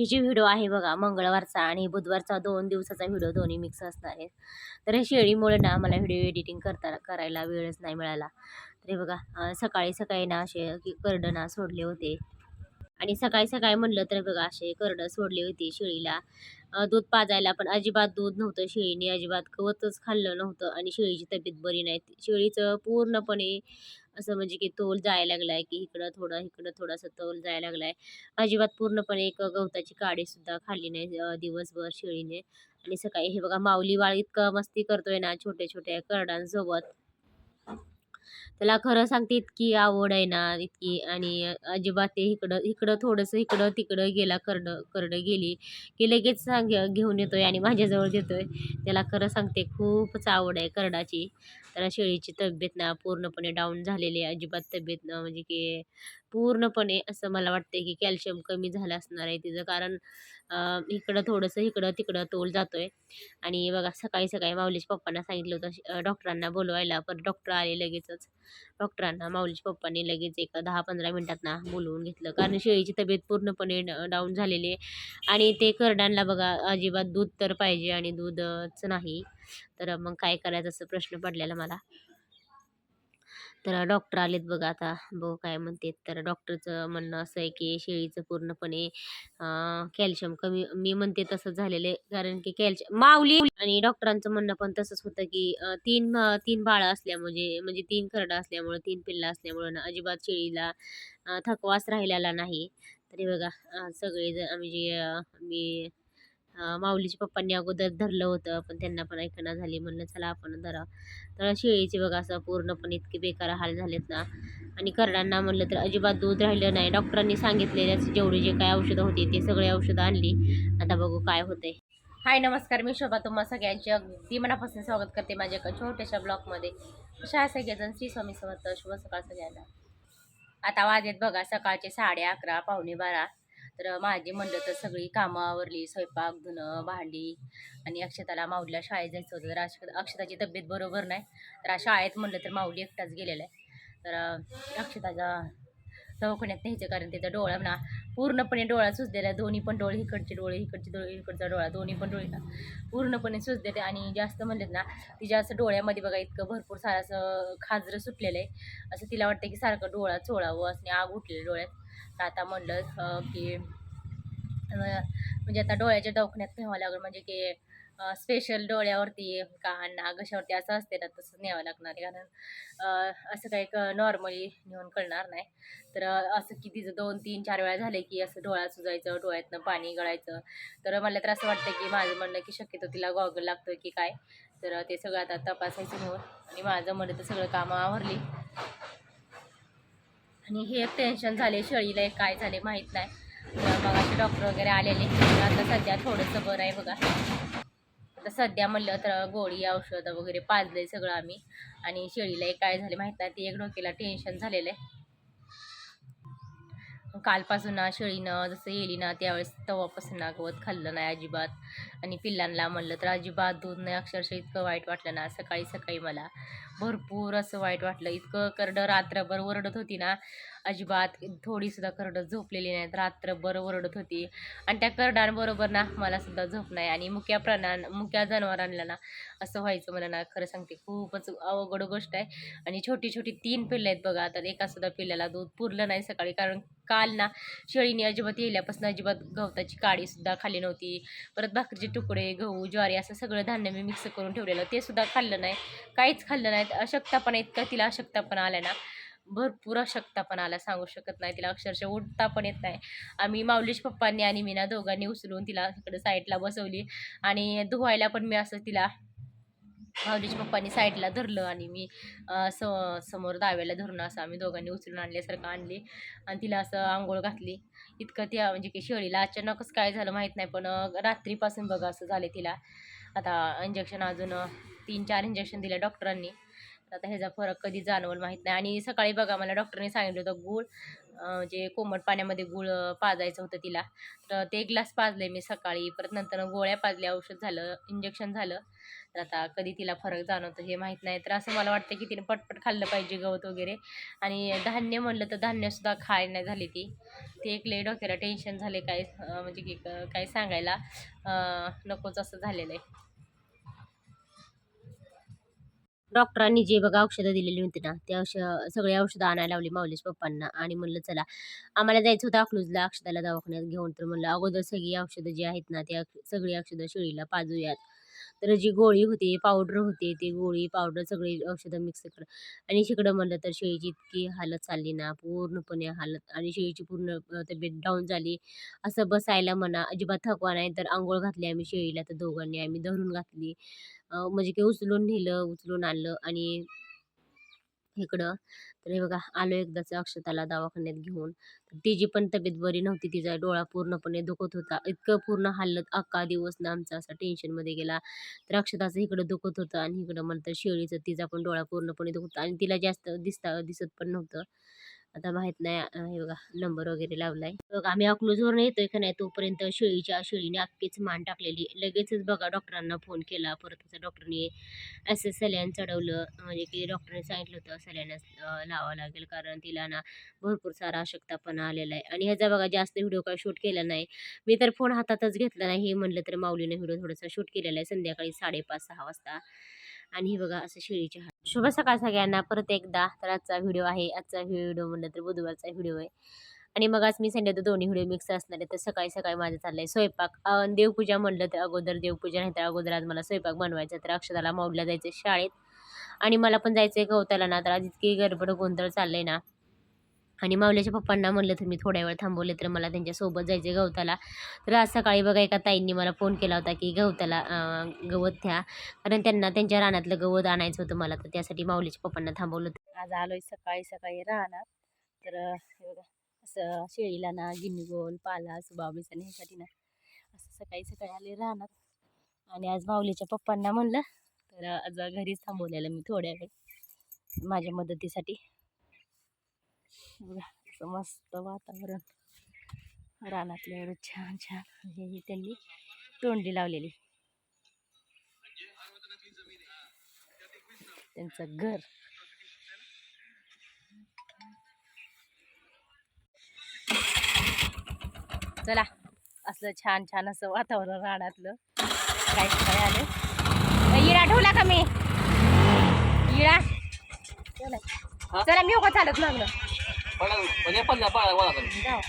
ही जी video आहे बघा मंगळवारचा आणि बुधवारचा दोन दिवसाचा व्हिडिओ दोन्ही मिक्स असणार आहे तर हे शेळीमुळे ना मला व्हिडिओ एडिटिंग करता करायला वेळच नाही मिळाला. तर हे बघा सकाळी सकाळी ना असे की करडं ना सोडले होते. आणि सकाळी सकाळी म्हणलं तर बघा असे करडं सोडली होती शेळीला. दूध पाजायला पण अजिबात दूध नव्हतं शेळीने अजिबात गवतच खाल्लं नव्हतं आणि शेळीची तब्येत बरी नाही. शेळीचं पूर्णपणे असं म्हणजे की तोल जायला लागलाय की इकडं थोडं इकडं थोडंसं तोल जायला लागलाय. अजिबात पूर्णपणे एक गवताची काडी सुद्धा खाल्ली नाही दिवसभर शेळीने. आणि सकाळी हे बघा माऊली बाळ इतकं मस्ती करतोय ना छोट्या छोट्या करडांसोबत. त्याला खरं सांगते इतकी आवड आहे ना इतकी आणि अजिबात ते इकडं इकडं थोडंसं इकडं तिकडं गेला करड करडं गेली की लगेच सांग घेऊन येतो आहे आणि माझ्याजवळ देतोय. त्याला खरं सांगते खूपच आवड आहे करडाची त्याला शेळीची तब्येत ना पूर्णपणे डाऊन झालेली आहे अजिबात तब्येत ना म्हणजे की पूर्णपणे असं मला वाटते की कॅल्शियम कमी झालं असणार आहे तिचं. कारण इकडं थोडंसं इकडं तिकडं तोल जातो आहे आणि बघा सकाळी सकाळी माऊलीच्या पप्पांना सांगितलं होतं श- डॉक्टरांना बोलवायला पण डॉक्टर आले लगेचच. डॉक्टरांना माऊलीच्या पप्पांनी लगेच एक दहा पंधरा मिनटांना ना बोलवून घेतलं. कारण शेळीची तब्येत पूर्णपणे डाऊन झालेली आहे. आणि ते करडांना बघा अजिबात दूध तर पाहिजे आणि दूधच नाही. तर मग काय करायचं असं प्रश्न पडलेला मला. तर डॉक्टर आलेत बघा आता. बघू काय म्हणते तर डॉक्टरचं म्हणणं असं आहे की शेळीचं पूर्णपणे कॅल्शियम कमी मी म्हणते तसंच झालेलं आहे. कारण की कॅल्शियम माऊली आणि डॉक्टरांचं म्हणणं पण तसंच होतं की तीन तीन बाळं असल्यामुळे म्हणजे तीन खरडं असल्यामुळं तीन पिल्लं असल्यामुळं ना अजिबात शेळीला थकवास राहिलेला नाही. तरी बघा सगळे आम्ही जे मी माऊलीच्या पप्पांनी अगोदर धरलं होतं. पण त्यांना पण ऐकणा झाली. म्हणलं चला आपण धरा. तर शेळीचे बघा असं पूर्णपणे इतके बेकार हाल झालेत ना. आणि करडांना म्हणलं तर अजिबात दूध राहिलं नाही. डॉक्टरांनी सांगितलेले जेवढी जे काय औषधं होती ते सगळे औषधं आणली. आता बघू काय होते हाय नमस्कार. मी शोभा. तुम्हा सगळ्यांचे अगदी मनापासून स्वागत करते माझ्या एका छोट्याशा ब्लॉगमध्ये. कशा आहे सगळेजण श्री स्वामी समर्थ. शुभ सकाळ सगळ्यांना. आता वाजेत बघा सकाळचे साडे अकरा पावणे बारा. तर माझी म्हणलं तर सगळी कामं आवरली स्वयंपाक धुणं भांडी आणि अक्षताला माऊलीला शाळेत जायचं होतं. तर अक्ष अक्षताची तब्येत बरोबर नाही. तर शाळेत म्हणलं तर माऊली एकटाच गेलेला आहे तर अक्षताचा अक्षताच्या दवाखान्यात न्यायचं कारण त्याचा डोळा म्हणा पूर्णपणे डोळा सुजलेला. आहे दोन्ही पण डोळे इकडचे डोळे इकडचे डोळे इकडचा डोळा. दोन्ही पण डोळे पूर्णपणे सुजलेले आणि जास्त म्हणलेत ना तिच्या असं डोळ्यामध्ये बघा इतकं भरपूर सारं असं खाजरं सुटलेलं आहे. असं तिला वाटतं की सारखं डोळा चोळावं असं आग उठलेलं डोळ्यात. तर आता म्हणलं की म्हणजे आता डोळ्याच्या दवाखान्यात न्यावं लागेल म्हणजे की स्पेशल डोळ्यावरती कान नागशावरती असं असते ना तसं न्यावं लागणार आहे. कारण असं काही नॉर्मली नेऊन कळणार नाही. तर असं की तिचं दोन तीन चार वेळा झाले की असं डोळा सुजायचं डोळ्यातनं पाणी गळायचं. तर मला तर असं वाटतं की माझं म्हणणं की शक्यतो तिला गॉगल लागतोय की काय. तर ते सगळं आता तपासायचं नेऊन आणि माझं म्हणलं तर सगळं कामं आवरली आणि हे टेन्शन झाले शेळीला एक काय झाले माहीत नाही. मग असे डॉक्टर वगैरे आलेले. आता सध्या थोडंसं बरं आहे बघा. आता सध्या म्हणलं तर गोळी औषधं वगैरे पाजले सगळं आम्ही. आणि शेळीला एक काय झाले माहीत नाही. ते एक डोक्याला टेन्शन झालेलं आहे. कालपासून ना शेळीनं जसं येली ना त्यावेळेस तवापासून ना गवत खाल्लं नाही अजिबात. आणि पिल्लांना म्हणलं तर अजिबात दूध नाही अक्षरशः इतकं वाईट वाटलं ना सकाळी सकाळी मला. भरपूर असं वाईट वाटलं. इतकं करडं रात्रभर ओरडत होती ना अजिबात थोडीसुद्धा करडं झोपलेली नाहीत रात्रभर ओरडत होती. आणि त्या करडांबरोबर ना मला सुद्धा झोप नाही. आणि मुक्या प्राणा मुक्या जनावरांना ना असं व्हायचं मला ना खरं सांगते खूपच अवघड गोष्ट आहे. आणि छोटी छोटी तीन पिल्लं आहेत बघा आता एकासुद्धा पिल्ल्याला दूध पुरलं नाही सकाळी. कारण काल ना शेळीने अजिबात येल्यापासून अजिबात गवताची काळीसुद्धा खाली खाल्ली नव्हती. परत भाकरीची तुकडे गहू ज्वारी असं सगळं धान्य मी मिक्स करून ठेवलेलं. ते सुद्धा खाल्लं नाही. काहीच खाल्लं नाही. अशक्तापणा इतका तिला अशक्तापणा आला ना. भरपूर अशक्तापणा आला सांगू शकत नाही तिला. अक्षरशः उठता पण येत नाही. आम्ही माऊलीश पप्पांनी आणि मी ना दोघांनी उचलून तिला इकडे साईडला बसवली. आणि धुवायला पण मी असं तिला भाऊजीच्या पप्पांनी साईडला धरलं आणि मी स समोर दाव्याला धरून असं आम्ही दोघांनी उचलून आणल्यासारखं आणली. आणि तिला असं आंघोळ घातली. इतकं त्या म्हणजे की शेळीला अचानकच काय झालं माहीत नाही पण रात्रीपासून बघा असं झाले तिला. आता इंजेक्शन अजून तीन चार इंजेक्शन दिल्या डॉक्टरांनी आता ह्याचा फरक कधी जाणवल माहीत नाही. आणि सकाळी बघा मला डॉक्टरने सांगितलं होतं गूळ म्हणजे कोमट पाण्यामध्ये गुळ पाजायचं होतं तिला. तर ते एक ग्लास पाजले मी सकाळी. परत नंतर गोळ्या पाजल्या औषध झालं इंजेक्शन झालं. तर आता कधी तिला फरक जाणवतो हे माहीत नाही. तर असं मला वाटतं की तिने पटपट खाल्लं पाहिजे गवत वगैरे. आणि धान्य म्हणलं तर धान्यसुद्धा खाय नाही झाली ती. ते एक लय डोक्याला टेन्शन झाले काय म्हणजे की काय सांगायला नकोच असं झालेलं आहे. डॉक्टरांनी जे बघा औषधं दिलेली होती ना ते औषध सगळे औषधं आणायला लावली माऊलीच पप्पांना आणि म्हणलं चला आम्हाला जायचं होतं अकलूजला अक्षदाला दवाखान्यात घेऊन. तर म्हणलं अगोदर सगळी औषधं जी आहेत ना त्या सगळी औषधं शिळीला पाजूयात. तर जी गोळी होती पावडर होती ती गोळी पावडर सगळी औषधं मिक्स कर. आणि शिकडं म्हणलं तर शेळीची इतकी हालत चालली ना पूर्णपणे हालत आणि शेळीची पूर्ण तब्येत डाऊन झाली. असं बसायला म्हणा अजिबात थकवा नाही तर आंघोळ घातली आम्ही शेळीला तर दोघांनी आम्ही धरून घातली. म्हणजे की उचलून नेलं उचलून आणलं आणि इकडं. तर हे बघा आलो एकदाच अक्षताला दवाखान्यात घेऊन. तिची पण तब्येत बरी नव्हती तिचा डोळा पूर्णपणे दुखत होता. इतकं पूर्ण हालत अख्खा दिवस ना आमचा असा टेन्शनमध्ये गेला. तर अक्षताचं इकडं दुखत होतं आणि इकडं म्हणतं शेळीचं तिचा पण डोळा पूर्णपणे दुखत आणि तिला जास्त दिसता दिसत पण नव्हतं. आता माहीत नाही हे बघा नंबर वगैरे लावलाय. बघा आम्ही अकलूजवरून येतोय का नाही तोपर्यंत शेळीच्या शेळीने अख्खीच मान टाकलेली. लगेचच बघा डॉक्टरांना फोन केला. परत त्याचा डॉक्टरने असं सल्यान चढवलं. म्हणजे की डॉक्टरने सांगितलं होतं सल्यानच लावावं लागेल. कारण तिला ना भरपूर सारा अशक्तपणा आलेला आहे. आणि ह्याचा बघा जास्त व्हिडिओ काय शूट केला नाही. मी तर फोन हातातच घेतला नाही. हे म्हणलं तर माऊलीने व्हिडिओ थोडासा शूट केलेला आहे. संध्याकाळी साडेपाच सहा वाजता. आणि हे बघा असं शेळीच्या शुभ सकाळ सगळ्यांना. परत एकदा तर आजचा व्हिडिओ आहे. आजचा व्हिडिओ म्हणलं तर बुधवारचा व्हिडिओ आहे. आणि मग आज मी संडे तर दोन्ही व्हिडिओ मिक्स असणार आहे तर सकाळी सकाळी माझं चाललंय स्वयंपाक. देवपूजा म्हणलं तर अगोदर देवपूजा नाही तर अगोदर आज मला स्वयंपाक बनवायचा तर अक्षताला माऊडला जायचं शाळेत. आणि मला पण जायचं आहे गवताला ना. तर आज इतकी गडबड गोंधळ चाललंय ना. आणि माऊलीच्या पप्पांना म्हणलं तर मी थोड्या वेळ थांबवले तर मला त्यांच्यासोबत जायचे गवताला. तर आज सकाळी बघा एका ताईंनी मला फोन केला होता की गवताला गवत घ्या कारण त्यांना त्यांच्या रानातलं गवत आणायचं होतं मला तर त्यासाठी माऊलीच्या पप्पांना थांबवलं होतं. आज आलोय सकाळी सकाळी राहणार तर बघा असं शेळीला ना गिन्नीगोल पाला सुबाबीचा ह्यासाठी ना असं सकाळी सकाळी आले राहणार आणि आज माऊलीच्या पप्पांना म्हणलं तर आज घरीच थांबवलेलं मी थोड्या वेळ माझ्या मदतीसाठी. बघा मस्त वातावरण. रानातलं एवढं छान छान हे त्यांनी तोंडी लावलेली. त्यांचं घर. चला असलं छान छान असं वातावरण रानातलं. काय काय आलं इरा ठेवला का मी. इरा. चला चला मी उगा चालत लागलं पडा म्हणजे पडला पडा गोळा